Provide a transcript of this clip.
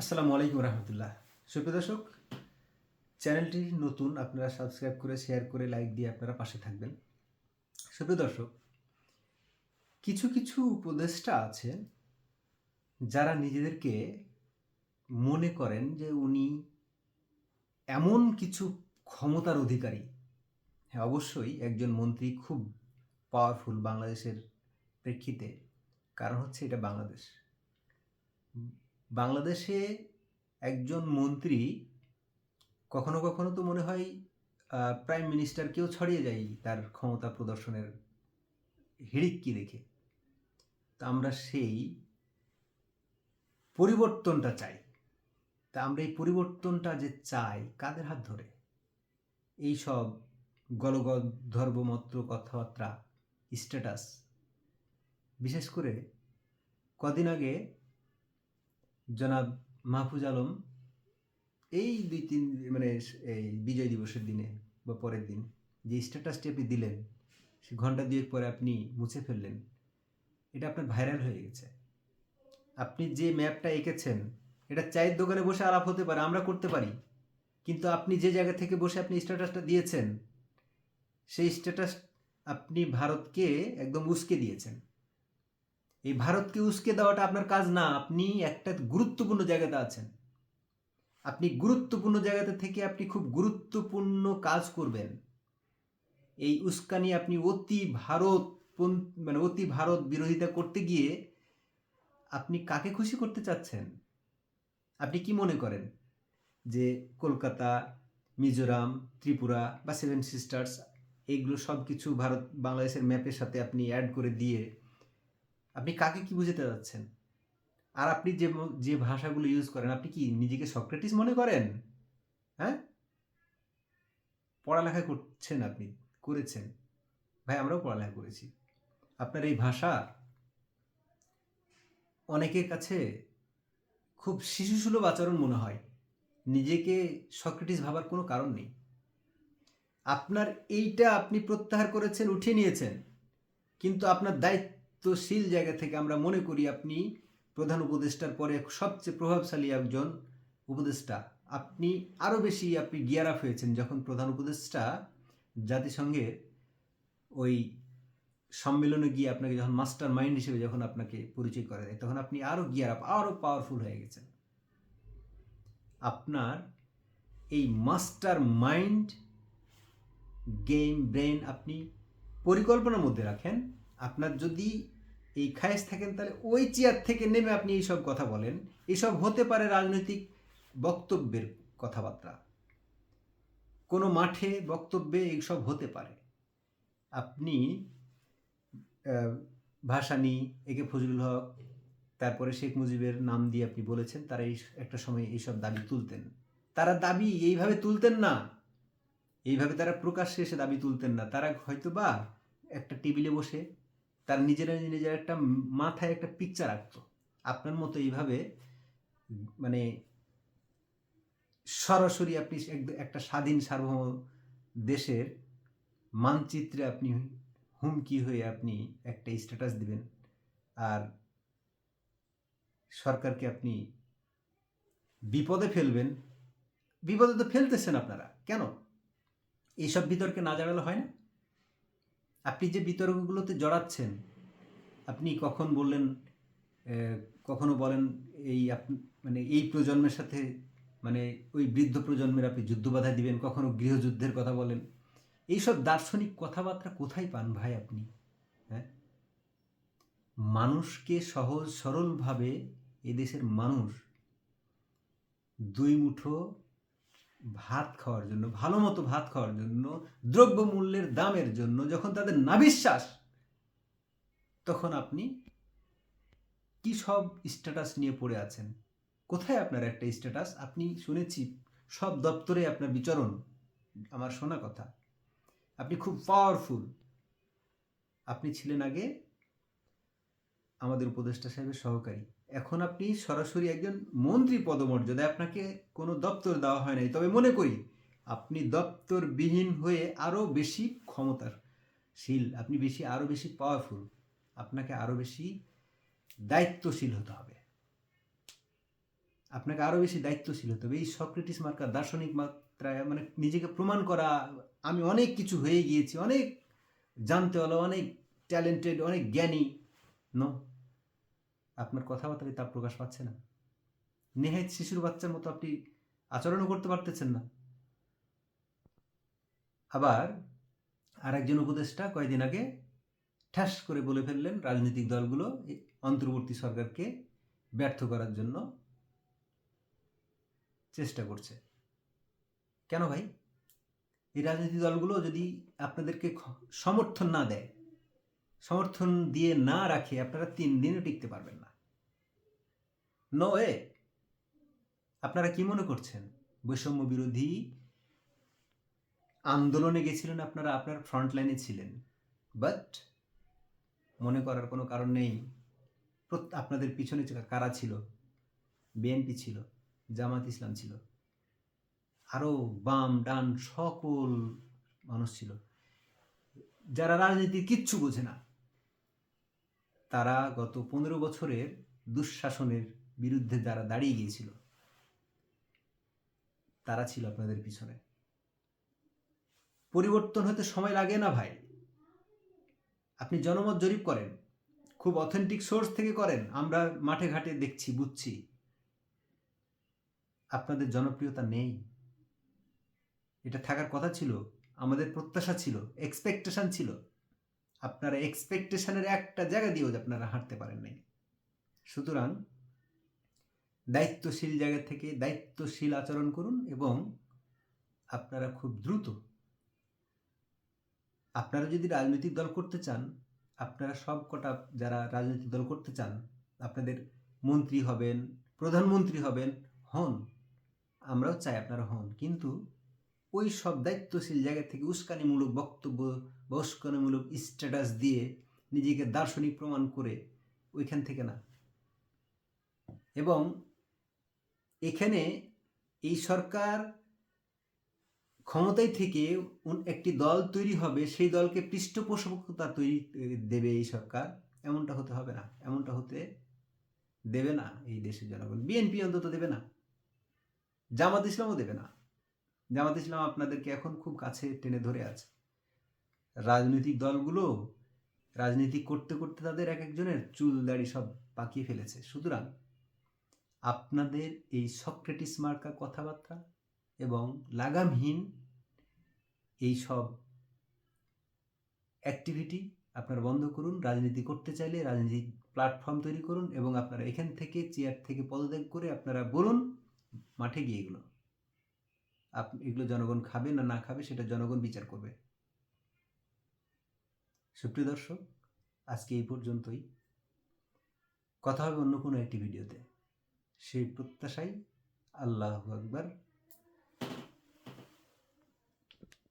আসসালামু আলাইকুম রহমতুল্লাহ। সুপ্রিয় দর্শক, চ্যানেলটি নতুন, আপনারা সাবস্ক্রাইব করে, শেয়ার করে, লাইক দিয়ে আপনারা পাশে থাকবেন। সুপ্রিয় দর্শক, কিছু কিছু উপদেষ্টা আছে যারা নিজেদেরকে মনে করেন যে উনি এমন কিছু ক্ষমতার অধিকারী। হ্যাঁ অবশ্যই একজন মন্ত্রী খুব পাওয়ারফুল বাংলাদেশের প্রেক্ষিতে। কারণ হচ্ছে এটা বাংলাদেশ। বাংলাদেশে একজন মন্ত্রী কখনো কখনো তো মনে হয় প্রাইম মিনিস্টারকেও ছড়িয়ে যায় তার ক্ষমতা প্রদর্শনের হিড়িক্কি দেখে। তা আমরা সেই পরিবর্তনটা চাই। তা আমরা এই পরিবর্তনটা যে চাই, কাদের হাত ধরে? এই সব গলগদ্ধর্বমত্র কথাবার্তা স্ট্যাটাস বিশেষ করে কদিন আগে জনাব মাহফুজ আলম, এই দুই তিন মানে এই বিজয় দিবসের দিনে বা পরের দিন যে স্ট্যাটাসটি আপনি দিলেন, সে ঘণ্টা দুয়েক পরে আপনি মুছে ফেললেন, এটা আপনার ভাইরাল হয়ে গেছে। আপনি যে ম্যাপটা এঁকেছেন, এটা চায়ের দোকানে বসে আলাপ হতে পারে, আমরা করতে পারি, কিন্তু আপনি যে জায়গা থেকে বসে আপনি স্ট্যাটাসটা দিয়েছেন, সেই স্ট্যাটাস আপনি ভারতকে একদম উস্কে দিয়েছেন। এই ভারতকে উস্কে দেওয়াটা আপনার কাজ না, আপনি একটা গুরুত্বপূর্ণ জায়গাতে আছেন। আপনি গুরুত্বপূর্ণ জায়গাতে থেকে আপনি খুব গুরুত্বপূর্ণ কাজ করবেন। এই উস্কানি আপনি অতি ভারত মানে অতি ভারত বিরোধিতা করতে গিয়ে আপনি কাকে খুশি করতে চাচ্ছেন? আপনি কি মনে করেন যে কলকাতা, মিজোরাম, ত্রিপুরা বা সেভেন সিস্টার্স, এইগুলো সব কিছু ভারত, বাংলাদেশের ম্যাপের সাথে আপনি অ্যাড করে দিয়ে আপনি কাকে কি বুঝাতে যাচ্ছেন? আর আপনি যে যে ভাষাগুলো ইউজ করেন, আপনি কি নিজেকে সক্রেটিস মনে করেন? হ্যাঁ? পড়ালেখা করছেন আপনি, করেছেন। ভাই, আমরাও পড়ালেখা করেছি। আপনার এই ভাষা অনেকের কাছে খুব শিশুসুলভ আচরণ মনে হয়। নিজেকে সক্রেটিস ভাবার কোনো কারণ নেই। আপনার এইটা আপনি প্রত্যাহার করেছেন, উঠিয়ে নিয়েছেন। কিন্তু আপনার দায়িত্ব দায়িত্বশীল জায়গা থেকে আমরা মনে করি আপনি প্রধান উপদেষ্টার পরে সবচেয়ে প্রভাবশালী একজন উপদেষ্টা। আপনি আরও বেশি আপনি গিয়ার আপ হয়েছেন যখন প্রধান উপদেষ্টা জাতিসংঘের ওই সম্মেলনে গিয়ে আপনাকে যখন মাস্টার মাইন্ড হিসেবে যখন আপনাকে পরিচয় করা যায় তখন আপনি আরও গিয়ার আপ আরও পাওয়ারফুল হয়ে গেছেন। আপনার এই মাস্টার মাইন্ড গেম ব্রেন আপনি পরিকল্পনার মধ্যে রাখেন। আপনার যদি এই খায়েস থাকেন, তাহলে ওই চেয়ার থেকে নেমে আপনি এইসব কথা বলেন। এসব হতে পারে রাজনৈতিক বক্তব্যের কথাবার্তা। কোনো মাঠে বক্তব্যে এইসব হতে পারে। আপনি ভাসানি একে ফজলুল হক, তারপরে শেখ মুজিবের নাম দিয়ে আপনি বলেছেন, তারা এই একটা সময় এইসব দাবি তুলতেন। তারা দাবি এইভাবে তুলতেন না। এইভাবে তারা প্রকাশ্যে এসে দাবি তুলতেন না। তারা হয়তো বা একটা টেবিলে বসে তার নিজেরা নিজের একটা মাথায় একটা পিকচার আঁকত। আপনার মতো এইভাবে মানে সরাসরি আপনি একটা স্বাধীন সার্বভৌম দেশের মানচিত্রে আপনি হুমকি হয়ে আপনি একটা স্ট্যাটাস দিবেন আর সরকারকে আপনি বিপদে ফেলবেন। বিপদে তো ফেলতেছেন আপনারা। কেন? এইসব বিতর্কে না জানালে হয় না। আপনি যে বিতর্কগুলোতে জড়াচ্ছেন, আপনি কখন বললেন কখনো বলেন এই মানে এই প্রজন্মের সাথে মানে ওই বৃদ্ধ প্রজন্মের আপনি যুদ্ধ বাধা দিবেন, কখনো গৃহযুদ্ধের কথা বলেন? এইসব দার্শনিক কথাবার্তা কোথায় পান ভাই আপনি? হ্যাঁ? মানুষকে সহজ সরলভাবে এদেশের মানুষ দুই মুঠো ভাত খাওয়ার জন্য, ভালো মতো ভাত খাওয়ার জন্য, দ্রব্যমূল্যের দামের জন্য যখন তাদের নাবিশ্বাস, তখন আপনি কি সব স্ট্যাটাস নিয়ে পড়ে আছেন? কোথায় আপনার একটা স্ট্যাটাস আপনি শুনেছি, সব দপ্তরে আপনার বিচরণ, আমার শোনা কথা। আপনি খুব পাওয়ারফুল আপনি ছিলেন আগে আমাদের উপদেষ্টা সাহেবের সহকারী। এখন আপনি সরাসরি একজন মন্ত্রী পদমর্যাদায় আপনাকে কোনো দপ্তর দেওয়া হয় নাই। তবে মনে করি, আপনি দপ্তরবিহীন হয়ে আরও বেশি ক্ষমতার শীল, আপনি বেশি, আরও বেশি পাওয়ারফুল আপনাকে আরও বেশি দায়িত্বশীল হতে হবে। আপনাকে আরও বেশি দায়িত্বশীল হতে হবে। এই সক্রেটিস মার্কা, দার্শনিক মাত্রায় মানে নিজেকে প্রমাণ করা, আমি অনেক কিছু হয়ে গিয়েছি, অনেক জানতে হলো, অনেক ট্যালেন্টেড অনেক জ্ঞানী, নো? আপনার কথাবার্তায় তা প্রকাশ পাচ্ছে না। নেহাত শিশুর বাচ্চার মতো আপনি আচরণও করতে পারতেছেন না। আবার আরেকজন উপদেষ্টা কয়েকদিন আগে ঠাস করে বলে ফেললেন রাজনৈতিক দলগুলো অন্তর্বর্তী সরকারকে ব্যর্থ করার জন্য। চেষ্টা করছে। কেন ভাই? এই রাজনৈতিক দলগুলো যদি আপনাদেরকে সমর্থন না দেয়, সমর্থন দিয়ে না রাখে, আপনারা তিন দিনও টিকতে পারবেন না। নো এ আপনারা কি মনে করছেন? বৈষম্য বিরোধী আন্দোলনে গেছিলেন আপনারা, আপনার ফ্রন্ট লাইনে ছিলেন। বাট মনে করার কোনো কারণ নেই। আপনাদের পিছনে কারা ছিল? বিএনপি ছিল, জামাত ইসলাম ছিল। আরও বাম, ডান সকল মানুষ ছিল। যারা রাজনীতির কিচ্ছু বোঝে না, তারা গত পনেরো বছরের দুঃশাসনের বিরুদ্ধে যারা দাঁড়িয়ে গিয়েছিল, তারা ছিল আপনাদের পিছনে। পরিবর্তন হতে সময় লাগে না ভাই। আপনি জনমত জরিপ করেন, খুব অথেন্টিক সোর্স থেকে করেন, আমরা মাঠে ঘাটে দেখছি, বুঝছি। আপনাদের জনপ্রিয়তা নেই। এটা থাকার কথা ছিল, আমাদের প্রত্যাশা ছিল এক্সপেকটেশন ছিল। আপনারা এক্সপেকটেশনের একটা জায়গা দিয়েও আপনারা হাঁটতে পারেন নাই। সুতরাং দায়িত্বশীল জায়গা থেকে দায়িত্বশীল আচরণ করুন এবং আপনারা খুব দ্রুত আপনারা যদি রাজনৈতিক দল করতে চান, আপনারা সব কটা যারা রাজনৈতিক দল করতে চান, আপনাদের মন্ত্রী হবেন, প্রধানমন্ত্রী হবেন, হন, আমরাও চাই আপনারা হন। কিন্তু ওই সব দায়িত্বশীল জায়গা থেকে উস্কানিমূলক বক্তব্য বা উস্কানিমূলক স্ট্যাটাস দিয়ে নিজেকে দার্শনিক প্রমাণ করে ওইখান থেকে না। এবং এখানে এই সরকার ক্ষমতায় থেকে একটি দল তৈরি হবে, সেই দলকে পৃষ্ঠপোষকতা তৈরি দেবে এই সরকার। এমনটা হতে হবে না, এমনটা হতে দেবে না এই দেশের জনগণ। বিএনপি অন্তত দেবে না, জামাত ইসলামও দেবে না। জামাত ইসলাম আপনাদেরকে এখন খুব কাছে টেনে ধরে আছে। রাজনৈতিক দলগুলো রাজনীতি করতে করতে তাদের এক একজনের চুল দাড়ি সব পাকিয়ে ফেলেছে। সুতরাং আপনাদের এই সক্রেটিস মার্কা কথাবার্তা এবং লাগামহীন এই সব অ্যাক্টিভিটি আপনারা বন্ধ করুন, রাজনীতি করতে চাইলে রাজনীতিক প্ল্যাটফর্ম তৈরি করুন এবং আপনারা এখান থেকে চেয়ার থেকে পদত্যাগ করে আপনারা বলুন, মাঠে গিয়ে এগুলো। আপনি এগুলো জনগণ খাবে না না খাবে সেটা জনগণ বিচার করবে। সুপ্রিয় দর্শক, আজকে এই পর্যন্তই। কথা হবে অন্য কোনো একটি ভিডিওতে সেই প্রত্যাশাই আল্লাহ আকবার